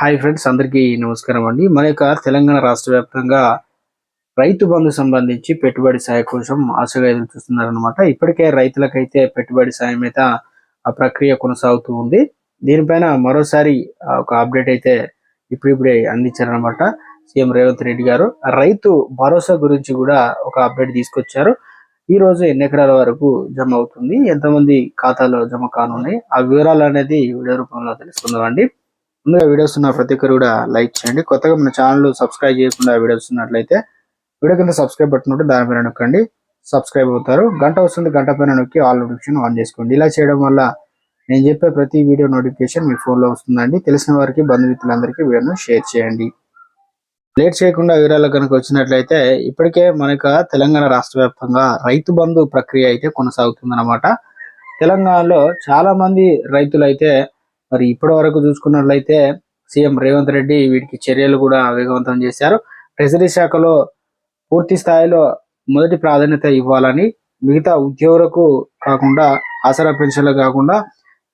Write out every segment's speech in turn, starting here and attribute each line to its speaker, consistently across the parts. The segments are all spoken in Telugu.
Speaker 1: హాయ్ ఫ్రెండ్స్ అందరికీ నమస్కారం అండి. మన యొక్క తెలంగాణ రాష్ట్ర వ్యాప్తంగా రైతు బంధు సంబంధించి పెట్టుబడి సాయ కోసం ఆశగా ఎదురు చూస్తున్నారనమాట ఇప్పటికే రైతులకైతే పెట్టుబడి సాయం అయితే ఆ ప్రక్రియ కొనసాగుతూ ఉంది. దీనిపైన మరోసారి ఒక అప్డేట్ అయితే ఇప్పుడిప్పుడే అందించారనమాట సీఎం రేవంత్ రెడ్డి గారు. రైతు భరోసా గురించి కూడా ఒక అప్డేట్ తీసుకొచ్చారు. ఈ రోజు ఎన్ని ఎకరాల వరకు జమ అవుతుంది? ఎంతమంది ఖాతాలో జమ కానున్నాయి? ఆ వివరాలు అనేది వీడియో రూపంలో తెలుసుకుందామండి. ముందుగా వీడియోస్ ఉన్న ప్రతి ఒక్కరు కూడా లైక్ చేయండి. కొత్తగా మన ఛానల్ సబ్స్క్రైబ్ చేయకుండా వీడియోస్ ఉన్నట్లయితే వీడియో కింద సబ్స్క్రైబ్ బటన్ ఉంటే దాని పైన నొక్కండి. సబ్స్క్రైబ్ అవుతారు. గంట వస్తుంది గంట పైన నొక్కి ఆల్ నోటిఫికేషన్ ఆన్ చేసుకోండి. ఇలా చేయడం వల్ల నేను చెప్పే ప్రతి వీడియో నోటిఫికేషన్ మీ ఫోన్లో వస్తుందండి. తెలిసిన వారికి బంధుమిత్రులందరికీ వీడియోను షేర్ చేయండి. లేట్ చేయకుండా వివరాలు కనుక వచ్చినట్లయితే ఇప్పటికే మనకు తెలంగాణ రాష్ట్ర వ్యాప్తంగా రైతు బంధు ప్రక్రియ అయితే కొనసాగుతుందన్నమాట. తెలంగాణలో చాలా మంది రైతులు అయితే మరి ఇప్పటి వరకు చూసుకున్నట్లయితే సీఎం రేవంత్ రెడ్డి వీటికి చర్యలు కూడా వేగవంతం చేశారు. ట్రెజరీ శాఖలో పూర్తి స్థాయిలో మొదటి ప్రాధాన్యత ఇవ్వాలని మిగతా ఉద్యోగులకు కాకుండా ఆసరా పెన్షన్లు కాకుండా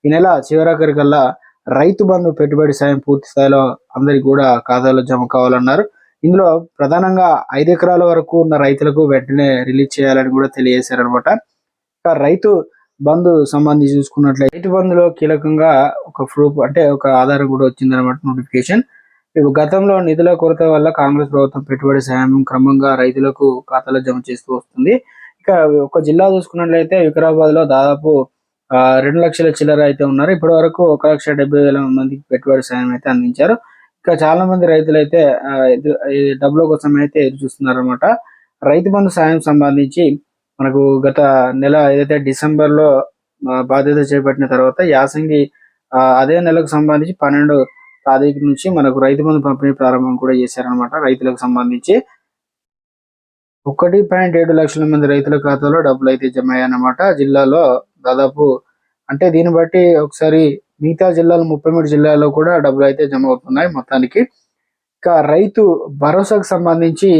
Speaker 1: ఈ నెల చివరాఖరికల్లా రైతు బంధు పెట్టుబడి సాయం పూర్తి స్థాయిలో అందరికి కూడా ఖాతాలో జమ కావాలన్నారు. ఇందులో ప్రధానంగా ఐదు ఎకరాల వరకు ఉన్న రైతులకు వెంటనే రిలీజ్ చేయాలని కూడా తెలియజేశారనమాట రైతు బంధు సంబంధించి చూసుకున్నట్లయితే రైతు బంధులో కీలకంగా ఒక ప్రూఫ్ అంటే ఒక ఆధారం కూడా వచ్చిందనమాట నోటిఫికేషన్. ఇప్పుడు గతంలో నిధుల కొరత వల్ల కాంగ్రెస్ ప్రభుత్వం పెట్టుబడి సాయం క్రమంగా రైతులకు ఖాతాలో జమ చేస్తూ వస్తుంది. ఇక ఒక జిల్లా చూసుకున్నట్లయితే వికారాబాద్లో దాదాపు రెండు లక్షల చిల్లర అయితే ఉన్నారు. ఇప్పటి వరకు ఒక లక్ష డెబ్బై వేల మందికి పెట్టుబడి సాయం అయితే అందించారు. ఇంకా చాలా మంది రైతులు అయితే డబ్బుల కోసం అయితే ఎదురు చూస్తున్నారు అనమాట రైతు బంధు సాయం సంబంధించి మనకు గత నెల ఏదైతే డిసెంబర్లో బాధ్యత చేపట్టిన తర్వాత యాసంగి అదే నెలకు సంబంధించి పన్నెండు తారీఖు నుంచి మనకు రైతు బంధు పంపిణీ ప్రారంభం కూడా చేశారనమాట రైతులకు సంబంధించి. ఒకటి పాయింట్ ఏడు లక్షల మంది రైతుల ఖాతాలో డబ్బులు అయితే జమ అయ్యాయన్నమాట జిల్లాలో దాదాపు అంటే దీన్ని బట్టి ఒకసారి మిగతా జిల్లాలు ముప్పై మూడు జిల్లాల్లో కూడా డబ్బులు అయితే జమ అవుతున్నాయి మొత్తానికి. ఇంకా రైతు భరోసాకు సంబంధించి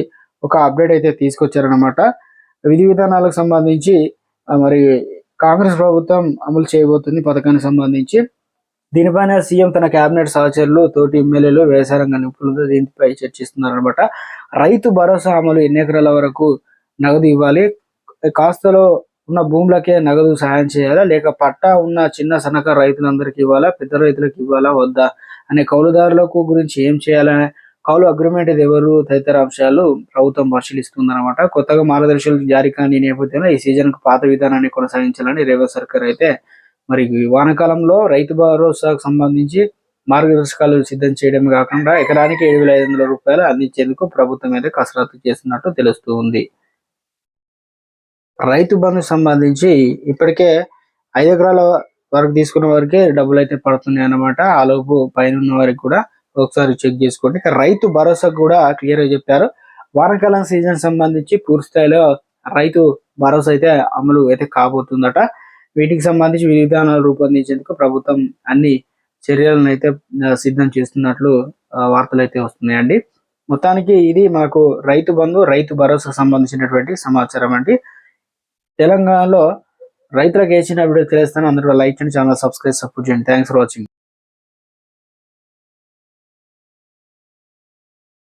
Speaker 1: ఒక అప్డేట్ అయితే తీసుకొచ్చారనమాట విధి విధానాలకు సంబంధించి మరి కాంగ్రెస్ ప్రభుత్వం అమలు చేయబోతుంది పథకానికి సంబంధించి. దీనిపైన సీఎం తన కేబినెట్ సహచరులు తోటి ఎమ్మెల్యేలు వ్యవసాయ రంగ నిపుణులతో దీనిపై చర్చిస్తున్నారన్నమాట. రైతు భరోసా అమలు ఎన్ని ఎకరాల వరకు నగదు ఇవ్వాలి? కాస్తలో ఉన్న భూములకే నగదు సాయం చేయాలా? లేక పట్టా ఉన్న చిన్న సన్నకారు రైతులందరికీ ఇవ్వాలా? పెద్ద రైతులకు ఇవ్వాలా? వద్దా? అనే కౌలుదారులకు గురించి ఏం చేయాలనే కౌలు అగ్రిమెంట్ ఎవరు తదితర అంశాలు ప్రభుత్వం పరిశీలిస్తుందన్నమాట. కొత్తగా మార్గదర్శకులు జారీ కాని నేపథ్యంలో ఈ సీజన్ పాత విధానాన్ని కొనసాగించాలని రేవంత్ సర్కార్ అయితే మరి వానకాలంలో రైతు భరోసాకు సంబంధించి మార్గదర్శకాలు సిద్ధం చేయడమే కాకుండా ఎకరానికి ఏడు వేల ఐదు వందల రూపాయలు అందించేందుకు ప్రభుత్వం అయితే కసరత్తు చేస్తున్నట్టు తెలుస్తూ ఉంది. రైతు బంధు సంబంధించి ఇప్పటికే ఐదు ఎకరాల వరకు తీసుకున్న వారికి డబ్బులు అయితే పడుతున్నాయి అన్నమాట ఆ లోపు పైన ఉన్న వారికి కూడా ఒకసారి చెక్ చేసుకోండి. ఇక రైతు భరోసా కూడా క్లియర్గా చెప్పారు. వానాకాలం సీజన్ సంబంధించి పూర్తి స్థాయిలో రైతు భరోసా అయితే అమలు అయితే కాబోతుందట. వీటికి సంబంధించి విధానాలు రూపొందించేందుకు ప్రభుత్వం అన్ని చర్యలను అయితే సిద్ధం చేస్తున్నట్లు వార్తలు అయితే వస్తున్నాయండి. మొత్తానికి ఇది మనకు రైతు బంధు రైతు భరోసా సంబంధించినటువంటి సమాచారం అండి. తెలంగాణలో రైతులకు వేసిన వీడియో తెలిస్తాను. అందరూ లైక్ చేయండి ఛానల్ సబ్స్క్రైబ్ సపోర్ట్ చేయండి. Thanks for watching